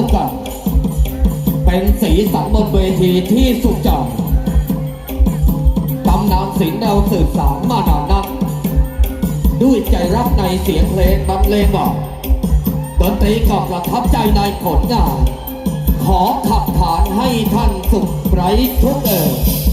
ุกันเป็นสีสันบนเวทีที่สุดจอมตำนานศิลป์เราสืบสานมานานนักด้วยใจรักในเสียงเพลงบรรเลงบอกดนตรีก็ประทับใจในผลงาน ขอขับขานให้ท่านสุขไร้ทุกเอ่ขอ